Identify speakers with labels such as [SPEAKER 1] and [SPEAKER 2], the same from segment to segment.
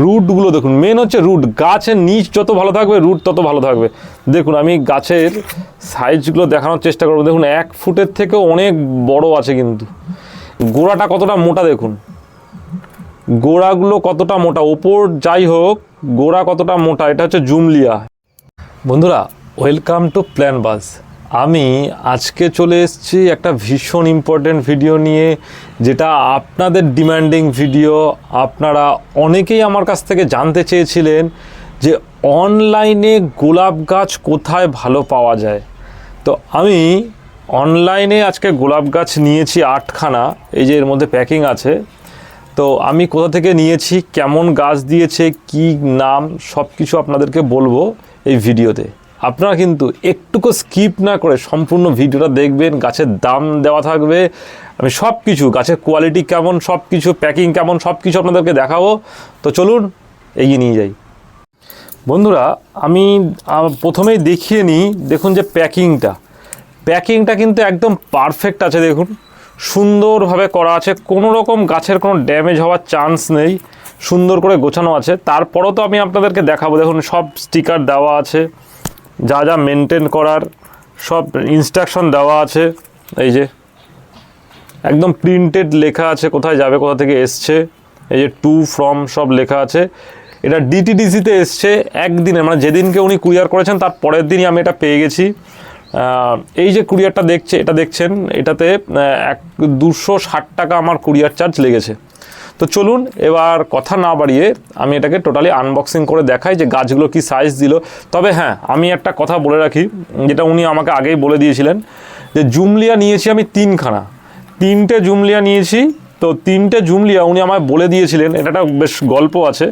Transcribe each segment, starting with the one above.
[SPEAKER 1] রুটগুলো দেখুন মেন হচ্ছে রুট গাছের নিচ যত ভালো থাকবে রুট তত ভালো থাকবে। দেখুন, আমি গাছের সাইজগুলো দেখানোর চেষ্টা করব। দেখুন, এক ফুটের থেকে অনেক বড় আছে কিন্তু। গোড়াটা কতটা মোটা দেখুন। গোড়াগুলো কতটা মোটা? ওপর যাই হোক, গোড়া কতটা মোটা? এটা হচ্ছে জুমলিয়া। বন্ধুরা ওয়েলকাম টু প্ল্যান বাস আমি আজকে চলে এসেছি একটা ভীষণ ইম্পর্টেন্ট ভিডিও নিয়ে, যেটা আপনাদের ডিমান্ডিং ভিডিও আপনারা অনেকেই আমার কাছ থেকে জানতে চেয়েছিলেন যে অনলাইনে গোলাপ গাছ কোথায় ভালো পাওয়া যায়। তো আমি অনলাইনে আজকে গোলাপ গাছ নিয়েছি আটখানা, এই যে এর মধ্যে প্যাকিং আছে। তো আমি কোথা থেকে নিয়েছি, কেমন গাছ দিয়েছে, কি নাম সব কিছু আপনাদেরকে বলব এই ভিডিওতে আপনারা কিন্তু একটুকু স্কিপ না করে সম্পূর্ণ ভিডিওটা দেখবেন, গাছের দাম দেওয়া থাকবে। আমি সব কিছু গাছের কোয়ালিটি কেমন সব কিছু প্যাকিং কেমন সব কিছু আপনাদেরকে দেখাবো। তো চলুন, এগিয়ে নিয়ে যাই। বন্ধুরা, আমি প্রথমেই দেখিয়ে নিই, দেখুন যে প্যাকিংটা প্যাকিংটা কিন্তু একদম পারফেক্ট আছে, দেখুন। সুন্দরভাবে করা আছে, কোনো রকম গাছের কোনো ড্যামেজ হওয়ার চান্স নেই। সুন্দর করে গোছানো আছে। তারপরও তো আমি আপনাদেরকে দেখাবো, দেখুন সব স্টিকার দেওয়া আছে। যা যা মেনটেন করার সব ইনস্ট্রাকশন দেওয়া আছে। এই যে একদম প্রিন্টেড লেখা আছে, কোথায় যাবে, কোথা থেকে এসছে। এই যে টু ফ্রম সব লেখা আছে। এটা ডিটিডিসিতে এসছে একদিনে মানে যেদিনকে উনি কুরিয়ার করেছেন, তার পরের দিনই আমি এটা পেয়ে গেছি। এই যে কুরিয়ারটা দেখছে, এটা দেখছেন, এটাতে এক, দুশো ষাট টাকা আমার কুরিয়ার চার্জ লেগেছে। তো চলুন এবার কথা না বাড়িয়ে আমি এটাকে টোটালি আনবক্সিং করে দেখাই যে গাছগুলো কি সাইজ দিল। তবে হ্যাঁ আমি একটা কথা বলে রাখি, যেটা উনি আমাকে আগেই বলে দিয়েছিলেন যে জুমলিয়া নিয়েছি আমি তিনখানা। তিনটে জুমলিয়া নিয়েছি, তো তিনটে জুমলিয়া উনি আমায় বলে দিয়েছিলেন এটা একটা বেশ গল্প আছে।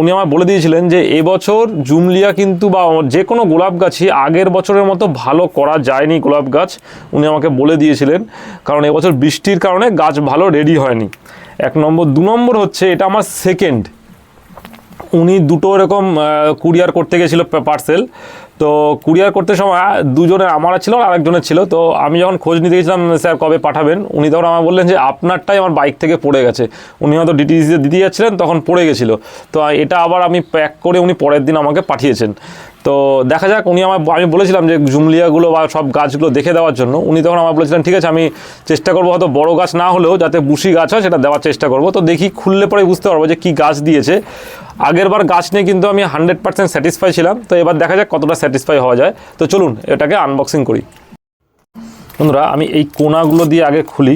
[SPEAKER 1] উনি আমায় বলে দিয়েছিলেন যে এবছর জুমলিয়া কিন্তু বা যে কোনো গোলাপ গাছই আগের বছরের মতো ভালো করা যায়নি গোলাপ গাছ, উনি আমাকে বলে দিয়েছিলেন। কারণ এবছর বৃষ্টির কারণে গাছ ভালো রেডি হয়নি। এক নম্বর। দু নম্বর হচ্ছে, এটা আমার সেকেন্ড উনি দুটো এরকম কুরিয়ার করতে গেছিল পার্সেল তো কুরিয়ার করতে সময় দুজনের আমার ছিল আর আরেকজনের ছিল। তো আমি যখন খোঁজ নিতে গেছিলাম, স্যার, কবে পাঠাবেন? উনি তখন আমার বললেন যে, আপনারটাই আমার বাইক থেকে পড়ে গেছে। উনি হয়তো ডিটিসিতে দিতে যাচ্ছিলেন, তখন পড়ে গেছিল। তো এটা আবার আমি প্যাক করে উনি পরের দিন আমাকে পাঠিয়েছেন। তো দেখা যাক, উনি আমার, আমি বলেছিলাম যে জুমলিয়াগুলো বা সব গাছগুলো দেখে দেওয়ার জন্য। উনি তখন আমার বলেছিলেন, ঠিক আছে, আমি চেষ্টা করব হয়তো বড় গাছ না হলেও যাতে বুশি গাছ হয়, সেটা দেওয়ার চেষ্টা করব। তো দেখি, খুললে পরে বুঝতে পারব যে কী গাছ দিয়েছে। আগের বার গাছ নিয়ে কিন্তু আমি হান্ড্রেড পার্সেন্ট স্যাটিসফাই ছিলাম। তো এবার দেখা যাক কতটা স্যাটিসফাই হওয়া যায়। তো চলুন, এটাকে আনবক্সিং করি। বন্ধুরা, আমি এই কোনাগুলো দিয়ে আগে খুলি।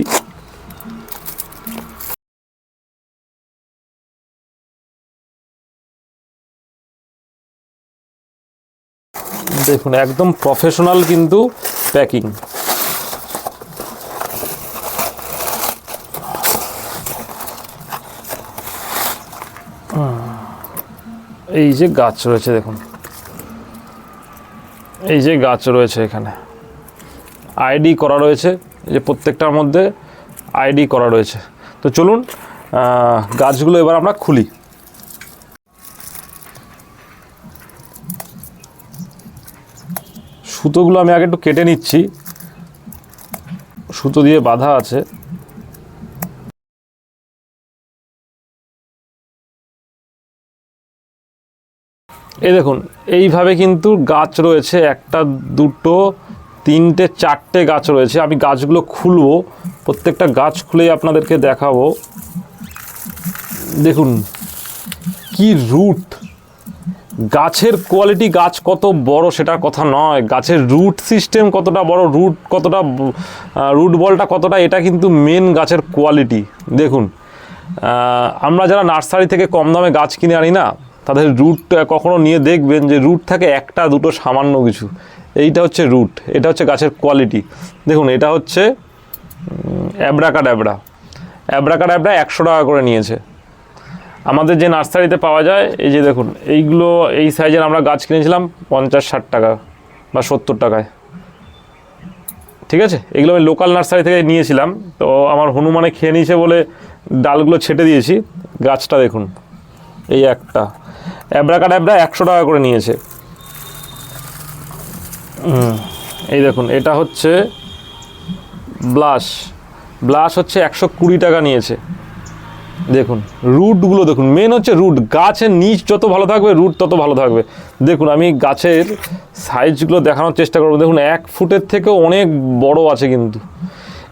[SPEAKER 1] দেখুন, একদম প্রফেশনাল কিন্তু প্যাকিং এই যে গাছ রয়েছে, দেখুন। এই যে গাছ রয়েছে এখানে। আইডি করা রয়েছে যে প্রত্যেকটার মধ্যে আইডি করা রয়েছে। তো চলুন গাছগুলো এবার আমরা খুলি। সুতোগুলো আমি আগে একটু কেটে নিচ্ছি। সুতো দিয়ে বাঁধা আছে। এই দেখুন, এইভাবে কিন্তু গাছ রয়েছে, একটা, দুটো, তিনটে, চারটে গাছ রয়েছে। আমি গাছগুলো খুলবো, প্রত্যেকটা গাছ খুলেই আপনাদেরকে দেখাবো। দেখুন, কি রুট! গাছের কোয়ালিটি গাছ কত বড় সেটার কথা নয়। গাছের রুট সিস্টেম কতটা বড় রুট কতটা রুট বলটা কতটা, এটা কিন্তু মেন গাছের কোয়ালিটি দেখুন আমরা যারা নার্সারি থেকে কম দামে গাছ কিনে আনি না, তাদের রুট কখনো নিয়ে দেখবেন যে রুট থাকে একটা, দুটো সামান্য কিছু। এইটা হচ্ছে রুট এটা হচ্ছে গাছের কোয়ালিটি দেখুন, এটা হচ্ছে অ্যাবরাকা ড্যাবরা অ্যাবরাকা ড্যাবরা একশো টাকা করে নিয়েছে। আমাদের যে নার্সারিতে পাওয়া যায়, এই যে দেখুন, এইগুলো, এই সাইজের আমরা গাছ কিনেছিলাম পঞ্চাশ, ষাট টাকা বা সত্তর টাকায়। ঠিক আছে? এগুলো আমি লোকাল নার্সারি থেকে নিয়েছিলাম। তো আমার হনুমানে খেয়ে নিয়েছে বলে ডালগুলো ছেটে দিয়েছি। গাছটা দেখুন, এই একটা। ড্যাবরা একশো টাকা করে নিয়েছে। এই দেখুন, এটা হচ্ছে ব্লাশ। ব্লাশ হচ্ছে একশো কুড়ি টাকা নিয়েছে। দেখুন, রুটগুলো দেখুন মেন হচ্ছে রুট, গাছের নিচ যত ভালো থাকবে, রুট তত ভালো থাকবে। দেখুন, আমি গাছের সাইজগুলো দেখানোর চেষ্টা করব। দেখুন, এক ফুটের থেকেও অনেক বড় আছে কিন্তু।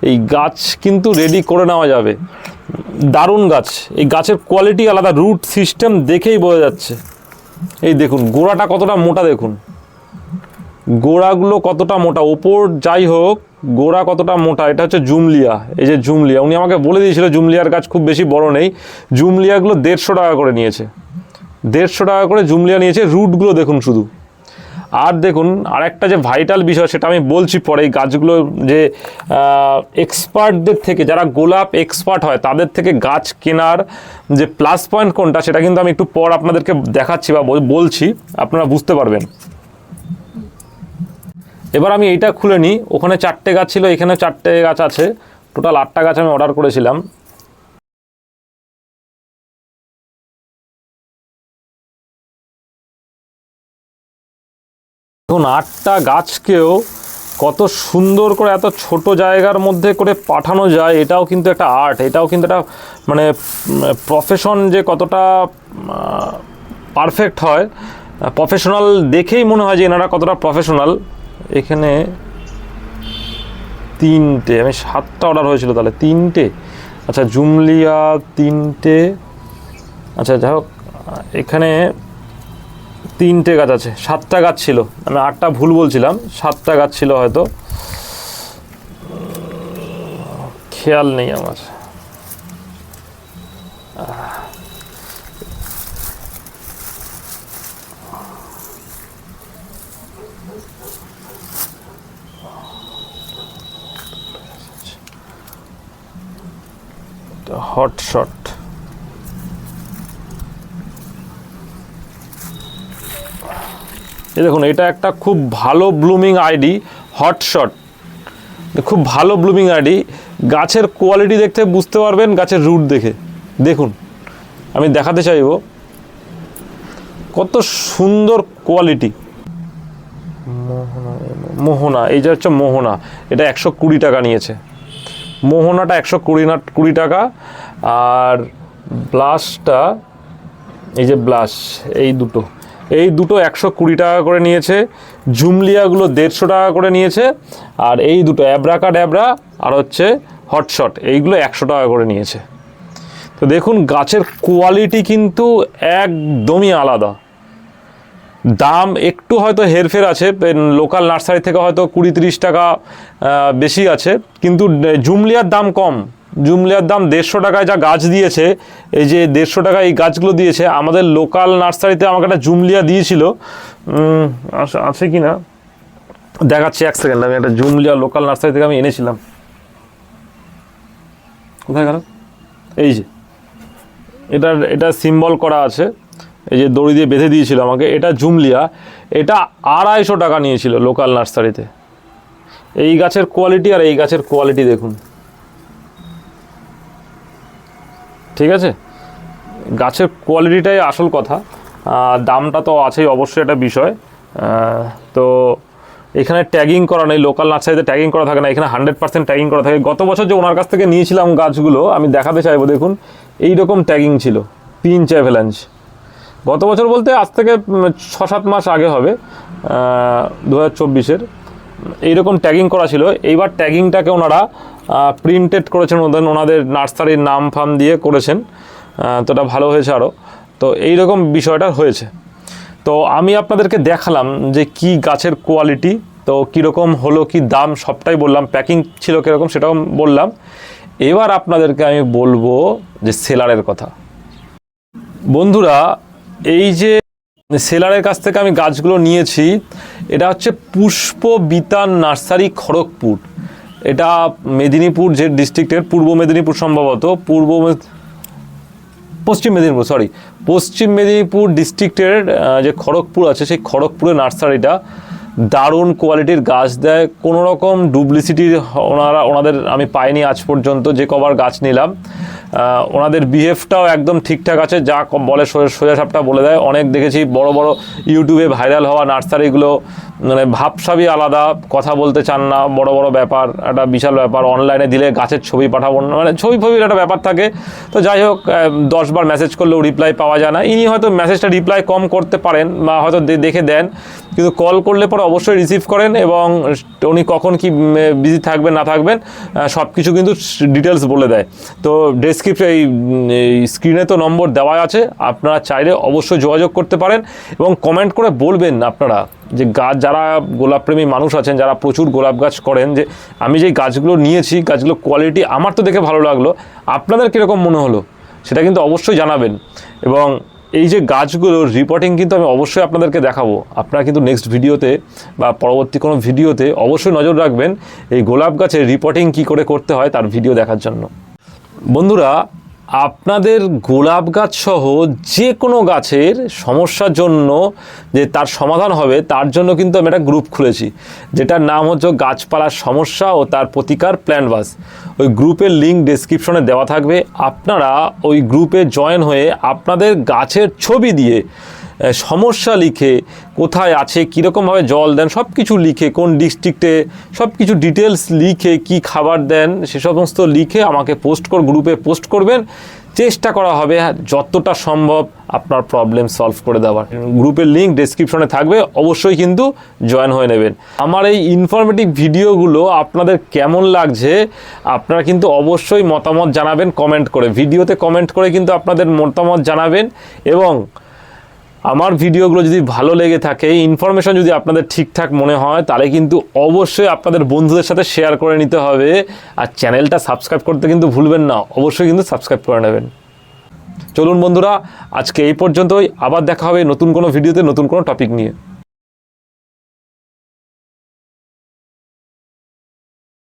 [SPEAKER 1] এই গাছ কিন্তু রেডি করে নেওয়া যাবে। দারুণ গাছ। এই গাছের কোয়ালিটি আলাদা রুট সিস্টেম দেখেই বোঝা যাচ্ছে। এই দেখুন, গোড়াটা কতটা মোটা দেখুন। গোড়াগুলো কতটা মোটা, ওপর যাই হোক গোড়া কতটা মোটা? এটা হচ্ছে জুমলিয়া। এই যে জুমলিয়া, উনি আমাকে বলে দিয়েছিল জুমলিয়ার গাছ খুব বেশি বড় নেই। জুমলিয়াগুলো দেড়শো টাকা করে নিয়েছে। দেড়শো টাকা করে জুমলিয়া নিয়েছে, রুটগুলো দেখুন শুধু। আর দেখুন, আরেকটা যে ভাইটাল বিষয়, সেটা আমি বলছি পরে, এই গাছগুলো যে এক্সপার্টদের থেকে, যারা গোলাপ এক্সপার্ট হয়, তাদের থেকে গাছ কেনার যে প্লাস পয়েন্ট কোনটা, সেটা কিন্তু আমি একটু পর আপনাদেরকে দেখাচ্ছি বা বল- বলছি। আপনারা বুঝতে পারবেন। এবার আমি এইটা খুলে নিই। ওখানে চারটে গাছ ছিল এখানে চারটে গাছ আছে। টোটাল আটটা গাছ আমি অর্ডার করেছিলাম। দেখুন, আটটা গাছকেও কত সুন্দর করে এত ছোট জায়গার মধ্যে করে পাঠানো যায়, এটাও কিন্তু একটা আর্ট এটাও কিন্তু একটা মানে প্রফেশন যে কতটা পারফেক্ট হয়। প্রফেশনাল দেখেই মনে হয় যে এনারা কতটা প্রফেশনাল এখানে তিনটে, আমি সাতটা অর্ডার হয়েছিল তাহলে তিনটে? আচ্ছা জুমলিয়া তিনটে আচ্ছা যাই হোক, এখানে তিনটে গাছ আছে, সাতটা গাছ ছিল। আমি আটটা ভুল বলছিলাম, সাতটা গাছ ছিল হয়তো। খেয়াল নেই আমার। Hot shot. এই দেখুন, এটা একটা খুব ভালো ব্লুমিং আইডি হটশট খুব ভালো ব্লুমিং আইডি গাছের কোয়ালিটি দেখতে বুঝতে পারবেন, গাছের রুট দেখে। দেখুন, আমি দেখাতে চাইব। কত সুন্দর কোয়ালিটি মোহনা, এই যে হচ্ছে মোহনা। এটা একশো কুড়ি টাকা নিয়েছে। মোহনাটা একশো কুড়ি না কুড়ি টাকা। আর ব্লাশটা এই যে ব্লাশ এই দুটো। এই দুটো একশো কুড়ি টাকা করে নিয়েছে। জুমলিয়াগুলো দেড়শো টাকা করে নিয়েছে। আর এই দুটো, অ্যাব্রাকা ড্যাবরা আর হচ্ছে হটশট, এইগুলো একশো টাকা করে নিয়েছে। তো দেখুন, গাছের কোয়ালিটি কিন্তু একদমই আলাদা। দাম একটু হয়তো হেরফের আছে লোকাল নার্সারি থেকে হয়তো কুড়ি তিরিশ টাকা বেশি আছে, কিন্তু জুমলিয়ার দাম কম। জুমলিয়ার দাম দেড়শো টাকায় যা গাছ দিয়েছে, এই যে দেড়শো টাকায় এই গাছগুলো দিয়েছে, আমাদের লোকাল নার্সারিতে আমাকে একটা জুমলিয়া দিয়েছিল। আছে- কি না? দেখাচ্ছি এক সেকেন্ড আমি একটা জুমলিয়া লোকাল নার্সারি থেকে আমি এনেছিলাম। কোথায় গেল? এই যে। এটা এটা সিম্বল করা আছে। এই যে দড়ি দিয়ে বেঁধে দিয়েছিল আমাকে, এটা জুমলিয়া, এটা আড়াইশো টাকা নিয়েছিল লোকাল নার্সারিতে। এই গাছের কোয়ালিটি আর এই গাছের কোয়ালিটি দেখুন। ঠিক আছে? গাছের কোয়ালিটিটাই আসল কথা। দামটা তো আছেই অবশ্যই একটা বিষয়। তো এখানে ট্যাগিং করা নেই লোকাল নার্সারিতে ট্যাগিং করা থাকে না, এখানে হান্ড্রেড পার্সেন্ট ট্যাগিং করা থাকে। গত বছর যে ওনার কাছ থেকে নিয়েছিলাম গাছগুলো, আমি দেখাতে চাইব, দেখুন এই রকম ট্যাগিং ছিল পিঞ্চ অ্যাভেলাঞ্চ গত বছর বলতে আজ থেকে ছ সাত মাস আগে হবে দু হাজার চব্বিশের। এইরকম ট্যাগিং করা ছিল। এইবার ট্যাগিংটাকে ওনারা প্রিন্টেড করেছেন, ওদের, ওনাদের নার্সারির নাম ফাম দিয়ে করেছেন। তো এটা ভালো হয়েছে আরও তো এইরকম বিষয়টা হয়েছে। তো আমি আপনাদেরকে দেখালাম যে কি গাছের কোয়ালিটি তো কীরকম হলো, কি দাম, সবটাই বললাম। প্যাকিং ছিল কীরকম, সেটাও বললাম। এবার আপনাদেরকে আমি বলব যে সেলারের কথা। বন্ধুরা এই যে সেলারের কাছ থেকে আমি গাছগুলো নিয়েছি, এটা হচ্ছে পুষ্প বিতান নার্সারি খড়গপুর। এটা মেদিনীপুর যে ডিস্ট্রিক্টের, পূর্ব মেদিনীপুর সম্ভবত, পূর্ব পশ্চিম মেদিনীপুর সরি পশ্চিম মেদিনীপুর ডিস্ট্রিক্টের যে খড়গপুর আছে, সেই খড়গপুরের নার্সারিটা দারুণ কোয়ালিটির গাছ দেয়। কোনো রকম ডুপ্লিসিটির ওনারা ওনাদের আমি পাইনি আজ পর্যন্ত, যে কবার গাছ নিলাম। ওনাদের বিহেভটাও একদম ঠিকঠাক আছে, যা বলে সোজা- সাপটা বলে দেয়। অনেক দেখেছি বড় বড় ইউটিউবে ভাইরাল হওয়া নার্সারিগুলো মানে ভাবসাবই আলাদা, কথা বলতে চান না, বড় বড় ব্যাপার, একটা বিশাল ব্যাপার অনলাইনে দিলে গাছের ছবি পাঠাবো না মানে ছবি ফবির একটা ব্যাপার থাকে। তো যাই হোক দশ বার মেসেজ করলেও রিপ্লাই পাওয়া যায় না। ইনি হয়তো মেসেজটা রিপ্লাই কম করতে পারেন, বা হয়তো দেখে দেন, কিন্তু কল করলে পরে অবশ্যই রিসিভ করেন এবং উনি কখন কি বিজি থাকবেন, না থাকবেন সব কিছু কিন্তু ডিটেলস বলে দেয়। তো ডেসক্রিপশন এই স্ক্রিনে তো নম্বর দেওয়া আছে। আপনারা চাইলে অবশ্যই যোগাযোগ করতে পারেন এবং কমেন্ট করে বলবেন আপনারা যে গাছ যারা গোলাপপ্রেমী মানুষ আছেন, যারা প্রচুর গোলাপ গাছ করেন, যে আমি যে গাছগুলো নিয়েছি গাছগুলো কোয়ালিটি আমার তো দেখে ভালো লাগল। আপনাদের কীরকম মনে হলো? সেটা কিন্তু অবশ্যই জানাবেন। এবং এই যে গাছগুলোর রিপোর্টিং কিন্তু আমি অবশ্যই আপনাদেরকে দেখাবো। আপনারা কিন্তু নেক্সট ভিডিওতে বা পরবর্তী কোনো ভিডিওতে অবশ্যই নজর রাখবেন এই গোলাপ গাছের রিপোর্টিং কী করে করতে হয় তার ভিডিও দেখার জন্য। বন্ধুরা, আপনাদের গোলাপ গাছ সহ যে কোনো গাছের সমস্যার জন্য যে তার সমাধান হবে, তার জন্য কিন্তু আমি একটা গ্রুপ খুলেছি। যেটার নাম হচ্ছে গাছপালার সমস্যা ও তার প্রতিকার প্ল্যান বাস ওই গ্রুপের লিঙ্ক ডেসক্রিপশনে দেওয়া থাকবে। আপনারা ওই গ্রুপে জয়েন হয়ে আপনাদের গাছের ছবি দিয়ে সমস্যা লিখে কোথায় আছে কীরকমভাবে জল দেন সব কিছু লিখে কোন ডিস্ট্রিক্টে সব কিছু ডিটেলস লিখে কি খাবার দেন সে সমস্ত লিখে আমাকে পোস্ট কর গ্রুপে পোস্ট করবেন। চেষ্টা করা হবে হ্যাঁ, যতটা সম্ভব আপনার প্রবলেম সলভ করে দেওয়ার। গ্রুপের লিঙ্ক ডেসক্রিপশনে থাকবে অবশ্যই কিন্তু জয়েন হয়ে নেবেন। আমার এই ইনফরমেটিভ ভিডিওগুলো আপনাদের কেমন লাগছে আপনারা কিন্তু অবশ্যই মতামত জানাবেন কমেন্ট করে। ভিডিওতে কমেন্ট করে কিন্তু আপনাদের মতামত জানাবেন এবং আমার ভিডিওগুলো যদি ভালো লেগে থাকে ইনফরমেশন যদি আপনাদের ঠিকঠাক মনে হয়, তাহলে কিন্তু অবশ্যই আপনাদের বন্ধুদের সাথে শেয়ার করে নিতে হবে। আর চ্যানেলটা সাবস্ক্রাইব করতে কিন্তু ভুলবেন না, অবশ্যই কিন্তু সাবস্ক্রাইব করে নেবেন। চলুন বন্ধুরা, আজকে এই পর্যন্তই। আবার দেখা হবে নতুন কোনো ভিডিওতে নতুন কোনো টপিক নিয়ে।